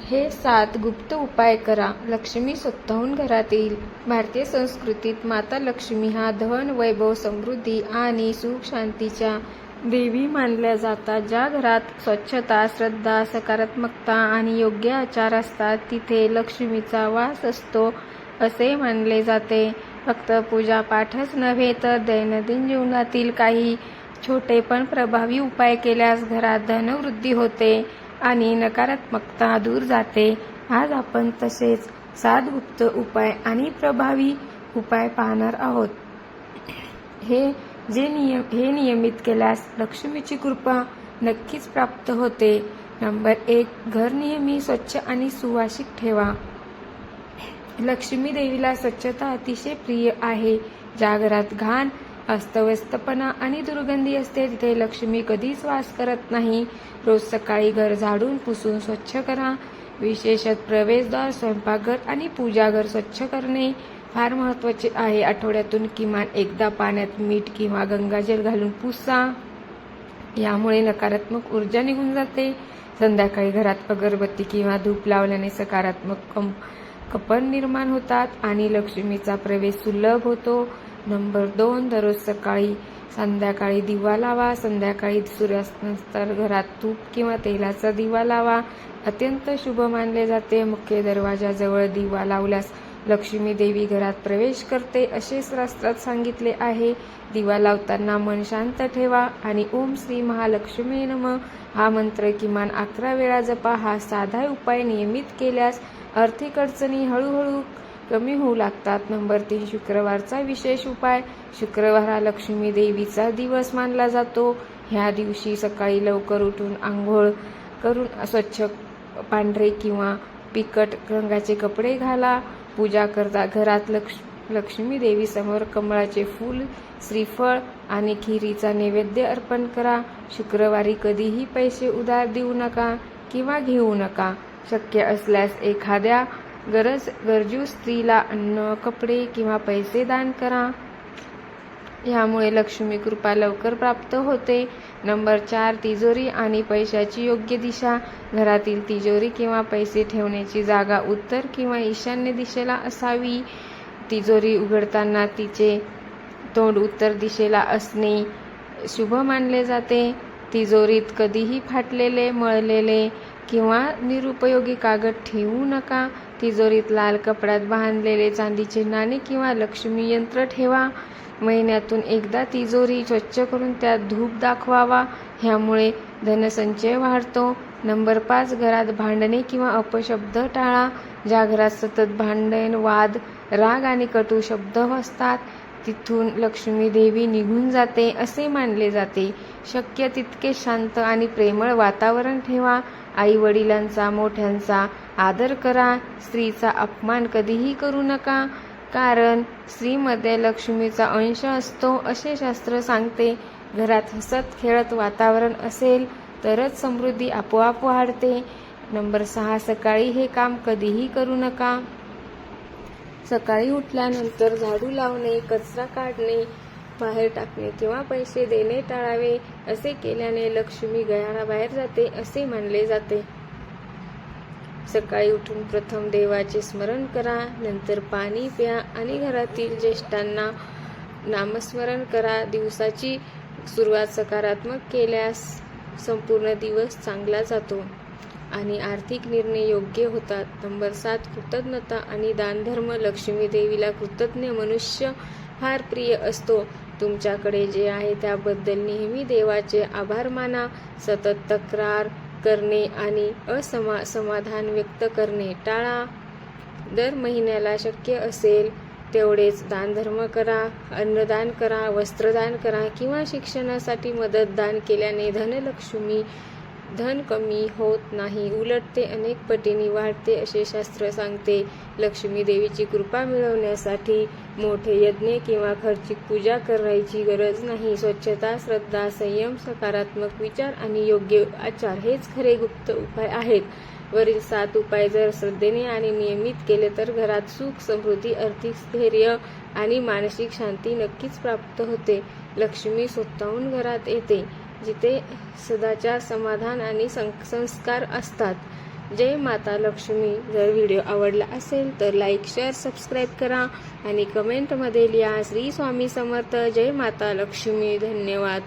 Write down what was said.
हे सात गुप्त उपाय करा. लक्ष्मी स्वतःहून घरात येईल. भारतीय संस्कृतीत माता लक्ष्मी हा धन वैभव समृद्धी आणि सुख शांतीच्या देवी मानल्या जातात ज्या घरात स्वच्छता श्रद्धा सकारात्मकता आणि योग्य आचार असतात तिथे लक्ष्मीचा वास असतो असे मानले जाते. फक्त पूजा पाठच नव्हे तर दैनंदिन जीवनातील काही छोटे पण प्रभावी उपाय केल्यास घरात धनवृद्धी होते. आणि नकारात्मकता दूर जाते. आज आपण तसेच सात गुप्त उपाय आणि प्रभावी उपाय पाहणार आहोत. हे जे नियम हे नियमित केल्यास लक्ष्मीची कृपा नक्कीच प्राप्त होते. नंबर एक घर नेहमी स्वच्छ आणि सुवासिक ठेवा. लक्ष्मी देवीला स्वच्छता अतिशय प्रिय आहे. ज्या घरात घाण अस्तव्यस्तपणा आणि दुर्गंधी असते तिथे लक्ष्मी कधीच वास करत नाही. रोज सकाळी घर झाडून पुसून स्वच्छ करा. विशेषत प्रवेशद्वार स्वयंपाकघर आणि पूजाघर स्वच्छ करणे फार महत्त्वाचे आहे. आठवड्यातून किमान एकदा पाण्यात मीठ किंवा गंगाजल घालून पुसा. यामुळे नकारात्मक ऊर्जा निघून जाते. संध्याकाळी घरात अगरबत्ती किंवा धूप लावल्याने सकारात्मक कं कपन निर्माण होतात आणि लक्ष्मीचा प्रवेश सुलभ होतो. नंबर दोन दररोज सकाळी संध्याकाळी दिवा लावा. संध्याकाळी सूर्यास्तानंतर घरात तूप किंवा तेलाचा दिवा लावा. अत्यंत शुभ मानले जाते. मुख्य दरवाजाजवळ दिवा लावल्यास लक्ष्मी देवी घरात प्रवेश करते असे शास्त्रात सांगितले आहे. दिवा लावताना मन शांत ठेवा आणि ओम श्री महालक्ष्मी नम. हा मंत्र किमान अकरा वेळा जपा. हा साधा उपाय नियमित केल्यास आर्थिक अडचणी हळूहळू कमी होऊ लागतात. नंबर तीन शुक्रवारचा विशेष उपाय. शुक्रवार हा लक्ष्मी देवीचा दिवस मानला जातो. ह्या दिवशी सकाळी लवकर उठून आंघोळ करून स्वच्छ पांढरे किंवा पिकट रंगाचे कपडे घाला. पूजा करता घरात लक्ष लक्ष्मी देवीसमोर कमळाचे फूल श्रीफळ आणि खिरीचा नैवेद्य अर्पण करा. शुक्रवारी कधीही पैसे उधार देऊ नका किंवा घेऊ नका. शक्य असल्यास एखाद्या गरज गरजू स्त्रीला अन्न कपडे किंवा पैसे दान करा. यामुळे लक्ष्मी कृपा लवकर प्राप्त होते. नंबर चार तिजोरी आणि पैशाची योग्य दिशा. घरातील तिजोरी किंवा पैसे ठेवण्याची जागा उत्तर किंवा ईशान्य दिशेला असावी. तिजोरी उघडताना तिचे तोंड उत्तर दिशेला असणे शुभ मानले जाते. तिजोरीत कधीही फाटलेले मळलेले किंवा निरुपयोगी कागद ठेवू नका. तिजोरीत लाल कपड्यात बांधलेले चांदीचे नाणे किंवा लक्ष्मी यंत्र ठेवा. महिन्यातून एकदा तिजोरी स्वच्छ करून त्यात धूप दाखवावा. ह्यामुळे धनसंचय वाढतो. नंबर पाच घरात भांडणे किंवा अपशब्द टाळा. ज्या घरात सतत भांडण वाद राग आणि कटू शब्द असतात. तिथून लक्ष्मी देवी निघून जाते असे मानले जाते. शक्य तितके शांत आणि प्रेमळ वातावरण ठेवा. आई वडिलांचा मोठ्यांचा आदर करा. स्त्रीचा अपमान कधीही करू नका. कारण स्त्रीमध्ये लक्ष्मीचा अंश असतो असे शास्त्र सांगते. घरात हसत खेळत वातावरण असेल तरच समृद्धी आपोआप वाढते. नंबर सहा सकाळी हे काम कधीही करू नका. सकाळी उठल्यानंतर झाडू लावणे कचरा काढणे बाहेर टाकणे किंवा पैसे देणे टाळावे असे केल्याने लक्ष्मी गयाळाबाहेर जाते असे मानले जाते. सकाळी उठून प्रथम देवाचे स्मरण करा नंतर पाणी प्या आणि घरातील ज्येष्ठांना नामस्मरण करा. दिवसाची सुरुवात सकारात्मक केल्यास संपूर्ण दिवस चांगला जातो. आणि आर्थिक निर्णय योग्य होतात नंबर सात कृतज्ञता आणि दानधर्म. लक्ष्मी देवीला कृतज्ञ मनुष्य फार प्रिय असतो. तुमच्याकडे जे आहे त्याबद्दल नेहमी देवाचे आभार माना. सतत तक्रार करणे आणि असमा समाधान व्यक्त करणे टाळा. दर महिन्याला शक्य असेल तेवढेच दानधर्म करा अन्नदान करा वस्त्रदान करा किंवा शिक्षणासाठी मदत दान केल्याने धनलक्ष्मी धन कमी होत नाही. उलट ते अनेक पटीने वाढते असे शास्त्र सांगते. लक्ष्मी देवीची कृपा मिळवण्यासाठी मोठे यज्ञ किंवा खर्चिक पूजा करायची गरज नाही. स्वच्छता श्रद्धा संयम सकारात्मक विचार आणि योग्य आचार हेच खरे गुप्त उपाय आहेत. वरील सात उपाय जर श्रद्धेने आणि नियमित केले तर घरात सुख समृद्धी आर्थिक स्थैर्य आणि मानसिक शांती नक्कीच प्राप्त होते. लक्ष्मी स्वतःहून घरात येते. जिथे सदाचार समाधान आणि सं संस्कार असतात. जय माता लक्ष्मी. जर व्हिडिओ आवडला असेल तर लाईक शेअर सबस्क्राईब करा आणि कमेंटमध्ये लिहा. श्री स्वामी समर्थ. जय माता लक्ष्मी. धन्यवाद.